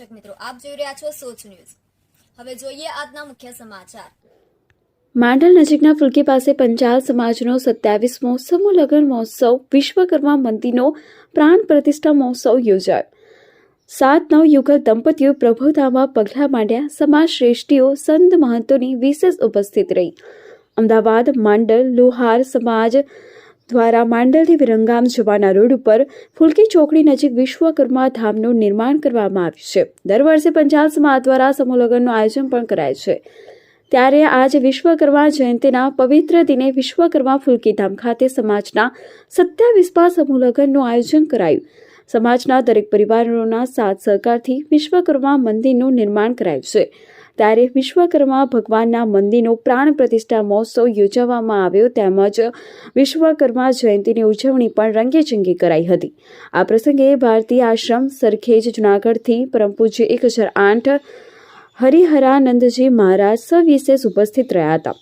દર્શક મિત્રો, આપ જોઈ રહ્યા છો સોચ ન્યૂઝ. હવે જોઈએ આજના મુખ્ય સમાચાર. માંડલ નજીકના ફુલકી પાસે પંચાલ સમાજનો સત્યાવીસમો સમૂહ મહોત્સવ, વિશ્વકર્મા મંદિરનો પ્રાણ પ્રતિષ્ઠા મહોત્સવ યોજાયો. સાત નવ યુગલ દંપતીઓ પ્રભુતામાં પગલાં માંડ્યા. સમાજ શ્રેષ્ઠીઓ સંત મહંતોની વિશેષ ઉપસ્થિત રહી. અમદાવાદ, માંડલ, લોહાર સમાજ દ્વારા માંડલથી વિરંગામ જવાના રોડ ઉપર ફુલકી ચોકડી નજીક વિશ્વકર્મા ધામનું નિર્માણ કરવામાં આવ્યું છે. દર વર્ષે પંચાલ સમાજ દ્વારા સમૂહ લગ્નનું આયોજન પણ કરાય છે. ત્યારે આજે વિશ્વકર્મા જયંતિના પવિત્ર દિને વિશ્વકર્મા ફુલકીધામ ખાતે સમાજના સત્યાવીસમા સમૂહ લગ્નનું આયોજન કરાયું. સમાજના દરેક પરિવારોના સાથ સહકારથી વિશ્વકર્મા મંદિરનું નિર્માણ કરાયું છે. ત્યારે વિશ્વકર્મા ભગવાનના મંદિરનો પ્રાણ પ્રતિષ્ઠા મહોત્સવ યોજવામાં આવ્યો તેમજ વિશ્વકર્મા જયંતિની ઉજવણી પણ રંગેચંગી કરાઈ હતી. આ પ્રસંગે ભારતીય આશ્રમ સરખેજ જુનાગઢથી પરમ પૂજ્ય એક હજાર આઠ હરિહરાનંદજી મહારાજ સવિશેષ ઉપસ્થિત રહ્યા હતા.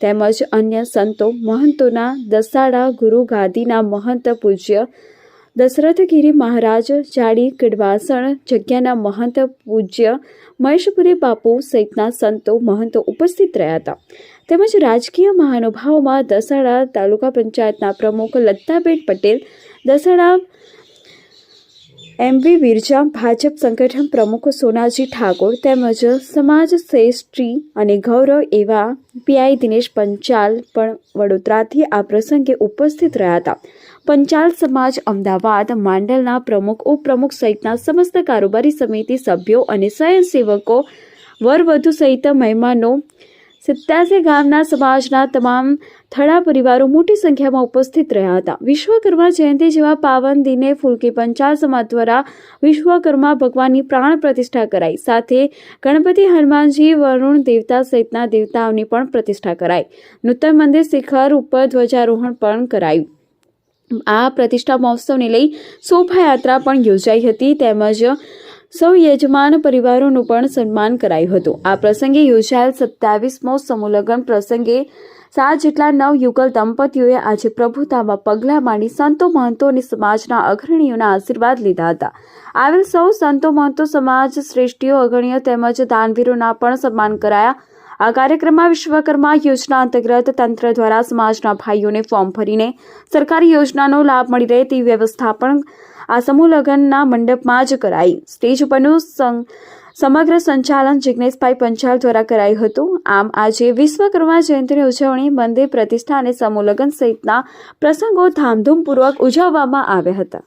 તેમજ અન્ય સંતો મહંતોના દસાડા ગુરુ ગાદીના મહંત પૂજ્ય દશરથગીરી મહારાજ, જાડી કડવાસણ જગ્યાના મહંત, પૂજ્ય, મહેશપુરી બાપુ સહિતના સંતો મહંતો ઉપસ્થિત રહ્યા હતા. તેમજ રાજકીય મહાનુભાવોમાં દસાડા તાલુકા પંચાયતના પ્રમુખ લતાબેન પટેલ, દસાડા એમવી વિરજા ભાજપ સંગઠન પ્રમુખ સોનાજી ઠાકોર તેમજ સમાજ શ્રેષ્ઠી અને ગૌરવ એવા પીઆઈ દિનેશ પંચાલ પણ વડોદરાથી આ પ્રસંગે ઉપસ્થિત રહ્યા હતા. પંચાલ સમાજ અમદાવાદ, માંડલના પ્રમુખ, ઉપપ્રમુખ સહિતના સમસ્ત કારોબારી સમિતિ સભ્યો અને સ્વયંસેવકો વરવધુ સહિત મહેમાનો સિત્યાસી ગામના સમાજના તમામ થડા પરિવારો મોટી સંખ્યામાં ઉપસ્થિત રહ્યા હતા. વિશ્વકર્મા જયંતિ જેવા પાવન દિને ફૂલકી પંચાલ સમાજ દ્વારા વિશ્વકર્મા ભગવાનની પ્રાણ પ્રતિષ્ઠા કરાઈ. સાથે ગણપતિ હનુમાનજી, વરુણ દેવતા સહિતના દેવતાઓની પણ પ્રતિષ્ઠા કરાઈ. નૂતન મંદિર શિખર ઉપર ધ્વજારોહણ પણ કરાયું. આ પ્રતિષ્ઠા મહોત્સવને લઈ શોભાયાત્રા પણ યોજાઈ હતી. તેમજ સૌ યજમાન પરિવારોનું પણ સન્માન કરાયું હતું. આ પ્રસંગે યોજાયેલ સત્યાવીસમો સમૂહલગ્ન પ્રસંગે સાત જેટલા નવ યુગલ દંપતીઓએ આજે પ્રભુતામાં પગલાં માંડી સંતો મહંતો અને સમાજના અગ્રણીઓના આશીર્વાદ લીધા હતા. આવેલ સૌ સંતો મહંતો સમાજ શ્રેષ્ઠીઓ, અગ્રણીઓ તેમજ દાનવીરોના પણ સન્માન કરાયા. આ કાર્યક્રમમાં વિશ્વકર્મા યોજના અંતર્ગત તંત્ર દ્વારા સમાજના ભાઈઓને ફોર્મ ભરીને સરકારી યોજનાનો લાભ મળી રહે તેવી વ્યવસ્થા પણ આ સમૂહ લગ્નના મંડપમાં જ કરાઈ. સ્ટેજ ઉપરનું સમગ્ર સંચાલન જિગ્નેશભાઈ પંચાલ દ્વારા કરાયું હતું. આમ આજે વિશ્વકર્મા જયંતિની ઉજવણી મંદિર, પ્રતિષ્ઠા અને સમૂહ લગ્ન સહિતના પ્રસંગો ધામધૂમપૂર્વક ઉજવવામાં આવ્યા હતા.